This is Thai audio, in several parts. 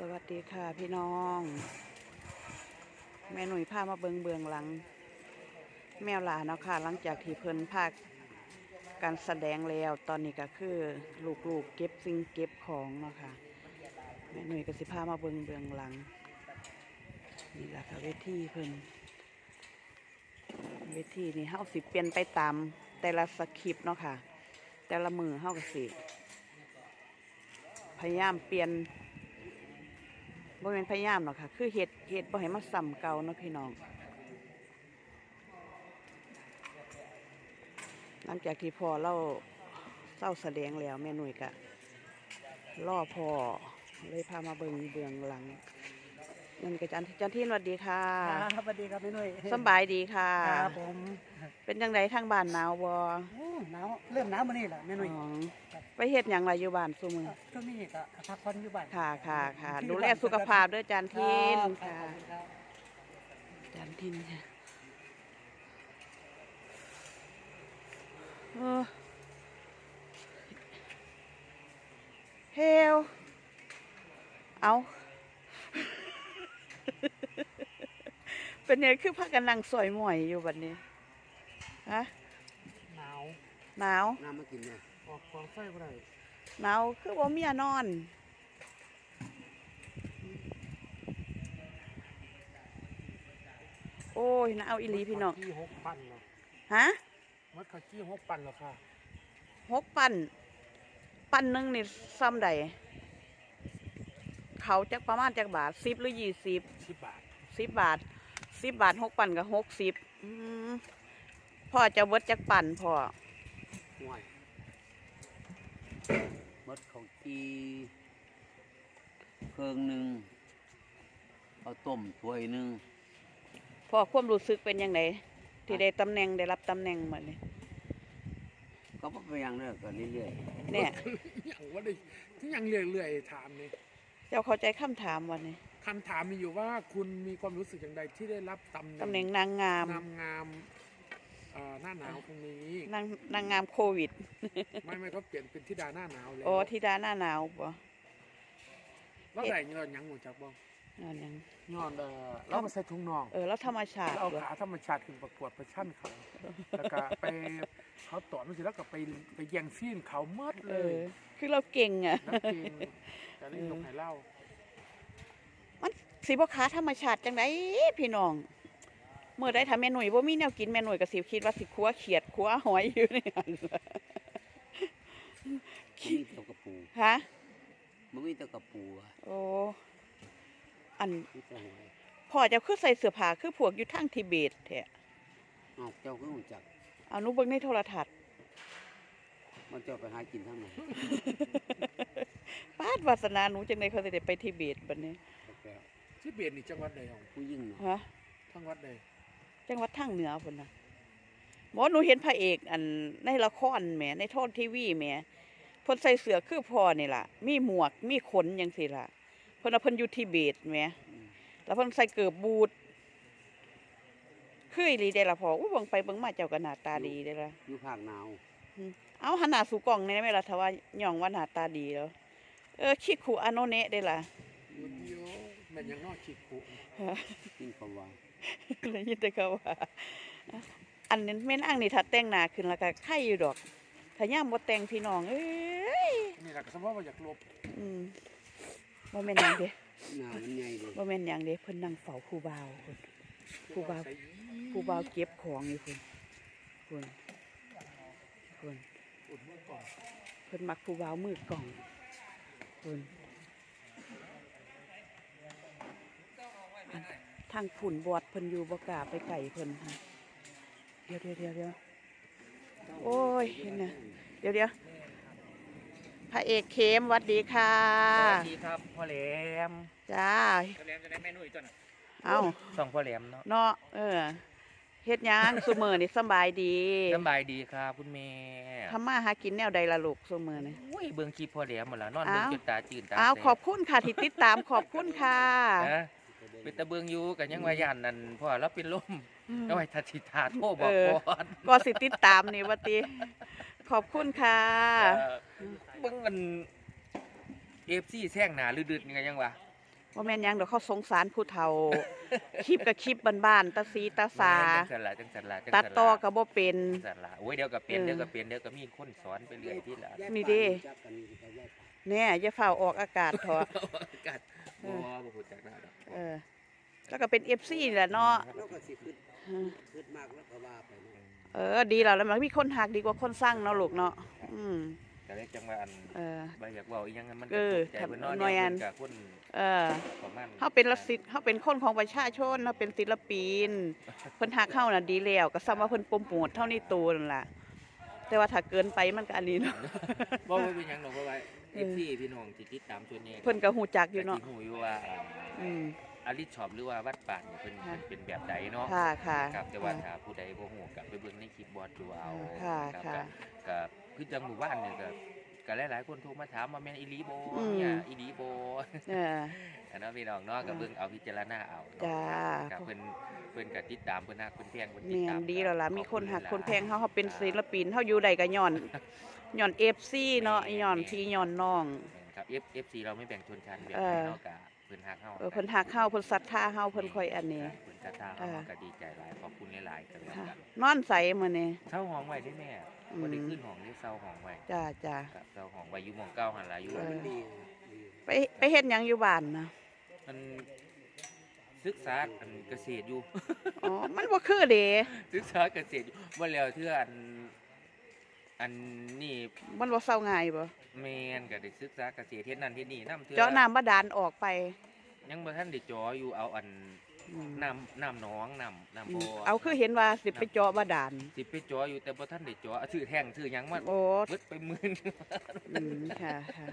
สวัสดีค่ะพี่น้อง แม่หนุ่ยพามาเบิงเบืองหลัง แมวหลาเนาะค่ะ หลังจากที่เพิ่นภาคการแสดงแล้วตอนนี้ก็คือลูกๆเก็บสิ่งเก็บของเนาะค่ะแม่หนุ่ยก็สิพามาเบิงเบืองหลังนี่แหละค่ะเวทีเพิ่นเวทีนี่เฮาสิเปลี่ยนไปตามแต่ละสคริปต์เนาะค่ะ แต่ละมือเฮาก็สิพยายามเปลี่ยน บ่เป็นพยายามหรอกค่ะ คือเห็ดเห็ดบ่ให้มันซ้ำเก่าเนาะพี่น้อง หลังจากที่พอเล่าเศร้าแสดงแล้วแม่หนุ่ยกะล่อพอเลยพามาเบิงเบืองหลัง นั่นก็จันจันที่สวัสดีค่ะครับสวัสดีครับพี่นุ้ยสำบายดีค่ะครับผมเป็นจังไดทางบ้านหนาวบ่โอ้หนาวเริ่มหนาวมานี่แหละแม่นุ้ยอ๋อไปเฮ็ดหยังไรอยู่บ้านซุมือช่วงนี้ก็พักผ่อนอยู่บ้านค่ะค่ะค่ะดูแลสุขภาพด้วยจันทินครัค่ะบครับจันทินค่ะเออเฮลเอา เป็นไงคือพักกันนั่งสอยหมอยอยู่บัดนี้ฮะหนาวหนาวน้ำมากินเนี่ยออกกองไฟบ่ได้หนาวคือว่าเมียนอนโอ้ยหนาวอีหลีพี่น้องที่หกปันเหรอฮะมัดข้าวจี้หกปันเหรอค่ะหกปันปันหนึ่งนี่ซ้ำใดเขาจักประมาณจักบาทสิบหรือยี่สิบสิบบาทสิบบาท สิบบาทหกปันกับหกสิบอืมพ่อจะเบิดจักปันพ่อห่วยมดเขาจีเครื่องหนึ่งเอาต้มถ้วยหนึ่งพ่อความรู้สึกเป็นยังไงที่ได้ตำแหน่งได้รับตำแหน่งมาเนี่ยก็บ่ไปอยังเด้อก็เรื่อยเนี่ยอย่างว่าได้ที่ยังเรื่อยๆถามนี่เจ้าเข้าใจคำถามวันนี้ คำถามมีอยู่ว่าคุณมีความรู้สึกอย่างไรที่ได้รับตำแหน่งตำแหน่งนางงามนำงามเอ่อหน้าหนาวตรงนี้ นางนางงามโควิด ไม่ไม่เขาเปลี่ยนเป็นธิดาหน้าหนาวแล้วโอ้ธิดาหน้าหนาวบ่แล้วได้เงินยังหมดจากบ้องนั่นหยังย้อนเอ่อเรามาใส่ถุงน่องเออแล้วธรรมชาติแล้วเอาบ่ขาธรรมชาติขึ้นประกวดประชันเขาแล้วก็ไปเขาต่อนั่นสิแล้วก็ไปไปแย่งซีนเขาเมดเอเลยอ คือเราเก่งอะ นักเกงแต่นี่ลงไหนเล่ามัน สิบ่ค้าธรรมชาติจังไดพี่น้อง เมื่อได้ทำแม่หนุ่ยบ่มีแนวกินแม่หนุ่ยก็สิคิดว่าสิครัวเขียดครัวหอยอยู่นี่หั่นล่ะๆมันมีแตะกระปูฮะมันมีแตะกระปูอะโอ้อันมีแต่หอยพ่อเจะคือใส่เสื้อผ้าคือพวกอยู่ทางทิเบตแท้เอ้าเจ้าคือรู้จักเอาหนูเบิ่งในโทรทัศน์มันเจ้าไปหากินทางไหนปาดวาสนาหนูจังได๋เขาสิได้ไปทิเบตบัดนี้ แล้วที่เบียดนี่จังหวัดใดของผู้ยิ่งเนาะฮะจังหวัดใดจังหวัดทางเหนือพุ่นน่ะหมอหนูเห็นพระเอกอันในละครแหมในโทรทีวีแหมเพิ่นใส่เสื้อคือพ่อนี่ล่ะ มีหมวกมีขนจังซี่ล่ะเพิ่นว่าเพิ่นอยู่ทิเบตแหมอืมแล้วเพิ่นใส่เกือบบูทคืออีหลีได้ล่ะพ่ออู้เบิ่งไปเบิ่งมาเจ้าก็หน้าตาดีได้ล่ะอยู่ภาคหนาวเอาหันหน้าสู่กล้องนี่ได้ไหมล่ะถ้าว่าย่องว่าหน้าตาดีแล้ว เออคิคุอาโนเนะได้ล่ะโยโย่แม่นยังนอกขีดคุกินข้าวหวานได้ยินแต่เขาว่าอันนี้แม่นางนี่ถ้าแต่งหน้าขึ้นแล้วก็ไข่อยู่ดอกถ้ายามบ่แต่งพี่น้องเอ้ยนี่แหละก็สมมติว่าอยากลบอืมบ่แม่นหยังเด้หน้ามันใหญ่เลยบ่แม่นหยังเด้เพิ่นนั่งเฝ้าครูบาวพุ่นครูบาใส่ครูบาวเก็บของอยู่พุ่นพุ่นพุ่นอุดเมื่อก่อนเพิ่นมักครูบาวมือกล่องพุ่นอันางฝุ่นบอดเพิ่นอยู่บ่กล้าไปไก่เพิ่นค่ะเดี๋ยวเดี๋ยวเดี๋ยวเดี๋ยวโอ้ยเห็นนะเดี๋ยวเดี๋ยวพระเอกเข้มหวัดดีค่ะสวัสดีครับพ่อแหลมจ้าพ่อแหลมจะได้แม่นุ้ยตัวน่ะเอ้าสองพ่อแหลมเนาะเนาะเออเฮ็ดหยังซุมื้อนี่สำบายดีสำบายดีครับคุณแม่ทำมาหากินแนวใดล่ะลูกซุมื้อนี่อุ้ยเบิ่งคลิปพ่อแหลมหมดแล้วนอนเบิ่งอ้าวจนตาจืดตาอ้าวแสขอบคุณค่ะที่ติดตามขอบคุณค่ะนะ เป็นตะเบิ่งอยู่กันยังว่าย่านนั่นพ่อเราเป็นลมก็ให้ทัดสิทาโทรบอกเออก่อนก็สิติดตามนี่ว่าติขอบคุณค่ะเออเบิ่งมัน FC แซงหน้าลืดๆนี่ก็ยังว่าว่าแม่นหยังเดี๋ยวเขาสงสารผู้เฒ่าคลิปกับคลิปบ้านๆตาสีตาสาจังสันละจังสันละจังตัดสันละต่อก็บ่เป็นจังสันละโอ้ยเดี๋ยวก็เปลี่ยนเออเดี๋ยวก็เปลี่ยนเดี๋ยวก็มีคนสอนไปเรื่อยที่ละนี่เด้แน่อย่าเฝ้าออกอากาศเถอะกัดเอบ่อบ่ฮู้จักหน้าดอกเออ แล้วก็เป็น FC แหละเนาะแล้วก็สิขึ้นเออขึ้นมากแล้วก็ว่าไปเนาะเออ ดีแล้วแล้วมันมีคนหักดีกว่าคนสร้างเนาะลูกเนาะอืมก็เลยจังว่าอันเออบ่อยากเว้าอีหยังมันเอก็อตกใจเพิ่นเนาะหน่วยอันเพิ่กับคนเออประมาณเฮาเป็นละสิทธิ์เฮาเป็นคนของประชาชนเฮาเป็นศิลปินเพิ่นหักเฮาน่ะดีแล้วก็ซ้ำว่าเพิ่นโปรโมทเท่านี้ตัวนั่นล่ะแต่ว่าถ้าเกินไปมันก็อันนี้เนาะบ่ว่าเป็นหยังดอกเพราะว่าเออ FC พี่น้องที่ติดตามส่วนใหญ่เพิ่นก็ฮู้จักอยู่เนาะก็สิฮู้อยู่ว่าอ่าอืม อาริชอบหรือว่าวัดป่าเนี่ยเป็นค่ะ เป็นแบบใดเนาะค่ะค่ะครับแต่ว่าถ้าผู้ใดบ่ฮู้ก็ไปเบิ่งในคลิปบอร์ดดูเอาค่ะรับค่ะก็ก็คือจังหมู่บ้านเนี่ยก็ก็หลายๆคนโทรมาถามว่าแม่นอีหลีบ่อืม เนี่ยอีหลีบ่ เออ อันนั้นพี่น้องเนาะก็เบิ่งเอาพิจารณาเอาเนาะจ้า ครับเพิ่นเพิ่นก็ติดตามเพิ่นฮักเพิ่นแพงเพิ่นติดแม่ตามนดีแล้วล่ะมีคนหักขคอบนณแพงหลยๆเฮาเฮาเป็นครับศิลปินเฮาอยู่ใดก็ย้อนย้อน FC เนาะย้อนพี่ย้อนน้อง ครับ F FC เราไม่แบ่งชนชั้นแบบเอไหนอเนาะก็ เพิ่นฮักเฮาเออเพิ่นหักเฮาเพิ่นศรัทธาเฮาเพิ่นค่อยอันนี้ เพิ่นศรัทธาเฮาเออก็ดีใจหลายขอบคุณหลายๆก็แล้วค่ะ กันนอนใสมื้อนี้ เช่าห้องไว้ได้แม่อืม บ่ได้ขึ้นห้องได้เช่าห้องไว้จ้าจ้าครับเช่าห้องไว้อยู่หม่องเก่าหั่นล่ะอยู่เออ ดีดีไปไปเฮ็ดหยังอยู่บ้านนะมันศึกษาอันเกษตรอยู่ อ๋อมันบ่คือเด้ศึกษาเกษตรอยู่บ่แล้วเทื่ออัน อันนี่มันบ่เซาง่ายบ่แม่นก็ได้ศึกษาเกษตรเฮ็ดนั่นเฮ็ดนี่นํเทื่อเจาะน้ำบาดาลออกไป ยังบ่ทันได้เจาะอยู่เอาอันอืม น้ำน้ำหนองน้ำน้ำอืบ่มเอาคือเห็นว่าสิไปเจาะบาดาลสิไปเจาะอยู่แต่บ่ทันได้เจาะซื้อแท่งซื้อหยังมาโอ้เบิดไปหมื่น อืมค่ะค่ะ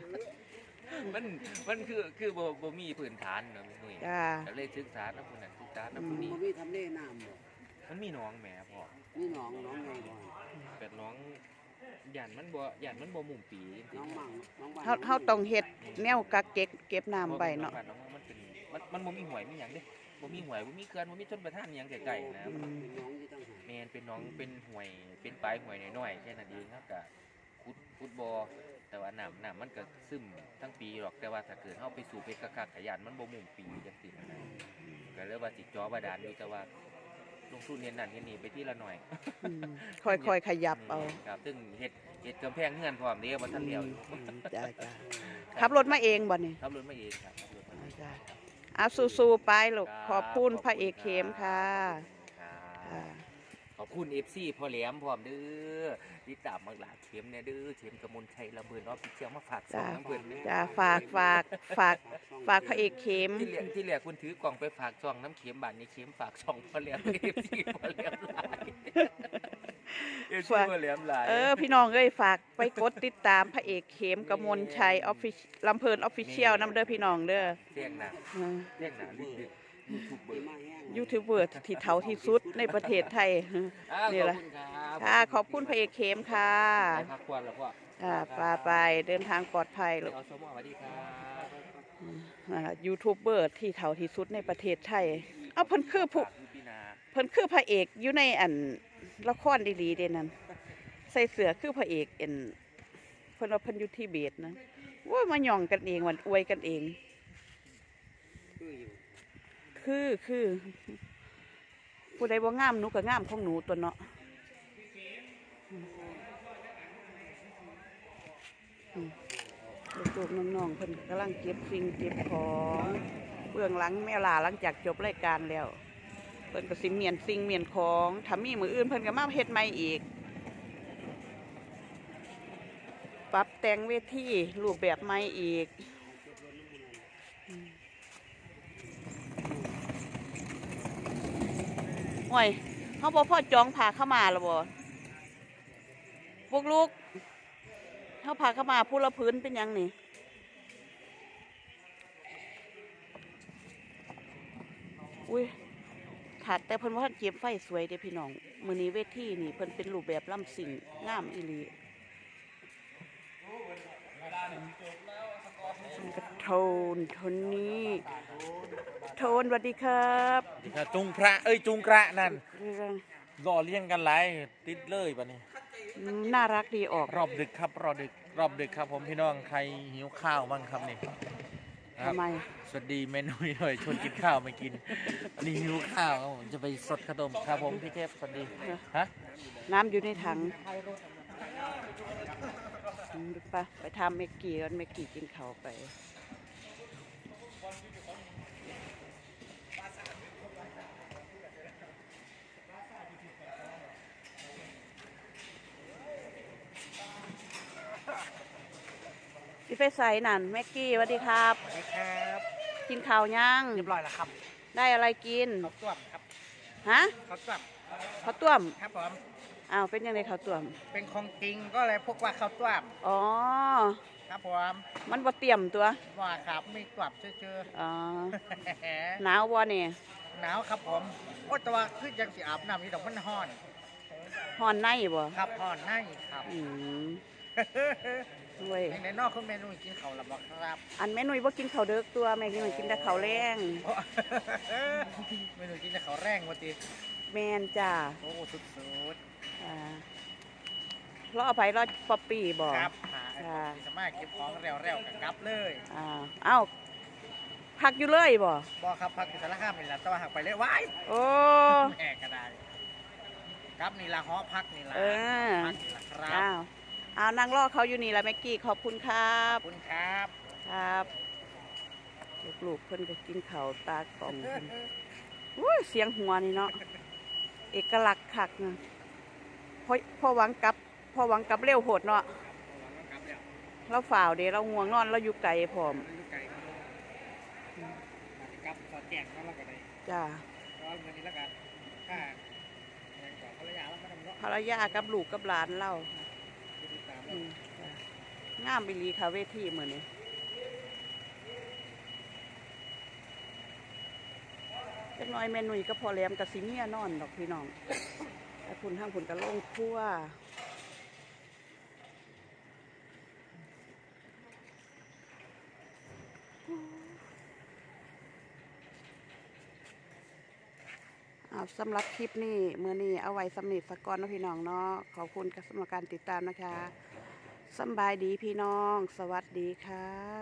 มันมันคือคือบ่บ่มีพื้นฐานเนาะพี่หนุ่ยจ้าก็เลยศึกษานำผู้นั้นศึกษานำอืผู้มนี้บ่มีทำเลน้ำบ่มันมีหนองแหมพ่อนี่หนองหน้องไงบ่ เป็ดน้อง ยันมันบ่ยันมันบ่มุมปีจริน้งองมั่งน้องบ้านเฮาเฮาต้องเฮ็ดแนวกักเก็บเก็บน้ำไว้เนาะองน้องมันเป็นมันมันบ่มีหวยมีหยังเด้บ่มีหวยบ่มีเขื่อนบ่มีชนประทานอิหยังไกลๆนะอืมน้องที่ต้องหาแม่นเป็นน้องเป็นหวยเป็นปลายหวยน้อยๆแค่นั้นเองครับก็ขุดขุดบ่แต่ว่าน้ำน้ำมันก็ซึมทั้งปีหรอกแต่ว่าถ้าเกิดเฮาไปสู่เพชรคักๆขยันมันบ่มุมปีจังซี่นะก็เลยว่าสิจ่อบาดาลอยู่แต่ว่า ลงทุนเฮ็ดนั่นเฮ็ดนี่ไปทีละหน่อยอืมค่อยๆขยับเอาครับซึ่งเฮ็ดเฮ็ดกำแพงเฮือนพร้อมเด้บ่ทันแล้วอยู่อืมจ้าจ้าขับรถมาเองบ่นี่ขับรถมาเองครับขับรถมาเองจ้าอาสู้ๆไปลูกขอบคุณพระเอกเข้มค่ะครับอ่า ขอบคุณ FC พ่อแหลมพร้อมเด้อติดตามมักหลาเข้มเนี่ยเด้อเข้มกมลชัยระเบิดออฟฟิเชียลมาฝากส่งน้ำเพิ่นเนี่ยจ้าฝากฝากฝากฝากพระเอกเข้มที่เหลือที่เหลือคุณถือกล่องไปฝากช่องน้ำเข็มบานนี้เข็มฝากช่องพ่อแหลม FC พ่อแหลมหลาย FC พ่อแหลมหลายเออพี่น้องเอ้ยฝากไปกดติดตามพระเอกเข้มกมลชัยออฟฟิศลำเพลินออฟฟิเชียลนำเด้อพี่น้องเด้อเสียงหนาอ่าเสียงหนาลึกๆ ยูทูบเบอร์มาแห้งยูทูบเบอร์ที่เท่าที่สุดในประเทศไทยอ่านี่ขอบล่ะคุณครับค่ะขอบคุณพระเอกเข้มค่ะไปพักควรแล้วพ่ออ่าไปไปเดินทางปลอดภัยไปลูกเอาสมอสวัสดีครับนั่นล่ะยูทูบเบอร์ที่เท่าที่สุดในประเทศไทย เอาเพิ่นคือผู้ฝากคุณพี่นาเพิ่นคือพระเอกอยู่ในอันละครดีๆเด้นั่นใส่เสื้อคือพระเอกเอ็นเพิ่นว่าเพิ่นอยู่ที่เบตนะว่ามาหย่องกันเองวันอวยกันเอง คือคือคือผู้ใดบ่งามหนูก็งามของหนูตัวเนาะอืมอืมลูกๆน้องๆเพิ่นกำลังเก็บสิ่งเก็บของเบื้องหลังแม่ลาหลังจากจบรายการแล้ว เพิ่นก็สิเมียนสิ่งเมียนของถ้ามีมืออื่นเพิ่นก็มาเฮ็ดใหม่อีก ปรับแต่งเวทีรูปแบบใหม่อีก ห่วยเขาบอกพ่อจองพาเข้ามาล้วบ่พวกลูกเขาพาเข้ามาผู้ละพื้นเป็นยังนี่อุ้ยถัดแต่เพิ่นว่าเก็บไฟสวยเด้พี่น้องมือนี้เวทีนี่เพิ่นเป็นรูปแบบลำสิ่งงามอีหลี กระโทนโทนนี้โทนสวัสดีครับนี่ครับจุงพระเอ้ยจุงกระนั่นเรื่องรอเลี้ยงกันหลายติดเลยปะนี่น่ารักดีออกรอบดึกครับรอบดึกรอบดึกครับ ผมพี่น้องใครหิวข้าวบ้างครับนี่ครับทำไมสวัสดีเมนูหน่อยชวนกินข้าวไม่กินอันนี้หิวข้าวครับผมจะไปสดขนมครับผมพี่เทพสวัสดีฮะน้ำอยู่ในถัง ไปไปทำเมกกี้ก่อนเมกกี้กินเขาวไปพี่ไปใส่นั่นเมกกี้สวัสดีครับครับกินข้าวยัง เรียบร้อยแล้วครับได้อะไรกินข้าวต้วมครับฮะข้าวต้วมข้าวต้วมครับผม อ้าวเป็นยังไงข้าวต้วมเป็นของจริงก็เลยพวกว่าข้าวต้วมอ๋อ ครับผมมันบ่เตรียมตัวว่าครับไม่ต้วมเชื่ออ๋อๆหนาวบ่เนี่ยหนาวครับผมโอ้แตัวาคือยังสิอาบน้ำนี่ดอกมันฮ้อนฮ้อนในบ่ครับฮ้อนในครับอืมเว้ยในนอกคุณเมนูกินข้าวหรือเปล่าครับ อันแม่นุ่ยบ่กินข้าวเด้อตัวแม่นุ่ยกินแต่ข้าวแรงโอ้เมนูกินแต่ข้าวแรงวันตีแม่นจ้าโอ้สุด อ่าเราเอาไปเราป๊อปปี้บ่ๆครับหาค่ะ สามารถเก็บของเร็วๆกับกลับเลยอ่าเอ้าพักอยู่เลยบ่บอครับพักอิสระข้ามนี่ละแตัวาหักไปเลยว้ายโอ้แหกกระไดครับนี่ละหอพักนี่ละเออ พักนี่ละครับอ้าวเอานั่งรอเขาอยู่นี่ละแม็กกี้ขอบคุณครับขอบคุณครับ ครับลูกๆเพิ่นก็กินข้าวตากล่องเพิ่นอุ้ยเสียงหัวนี่เนาะเอกลักษณ์คักนะ พอพอหวังกลับพอหวังกลับเร็วโหดเนาะครับเดี๋ยวเราฝ่าวเด้เราง่วงนอนเราอยู่ไกลพร้อมลูกไก่ครับครับขอแจกเขาแล้วก็ได้จ้าร้อนเงินนี้แล้วกันค่าแรงกว่าภรรยาแล้วมาทำเนาะภรรยากับลูกกับหลานเราติดตามอืมจ้ะงามบิลีค่ะเวทีมื้อนี้จักหน้อยแม่นุ่ยก็พอแหลมกับสิเมียนอนดอกพี่น้อง แต่คุณทั้งคุณก็ลงครัวเอาสำหรับคลิปนี้มือนี้เอาไว้สำนิทสกอนนะพี่น้องเนาะขอบคุณกับสำหรับการติดตามนะคะสบายดีพี่น้อง สวัสดีค่ะ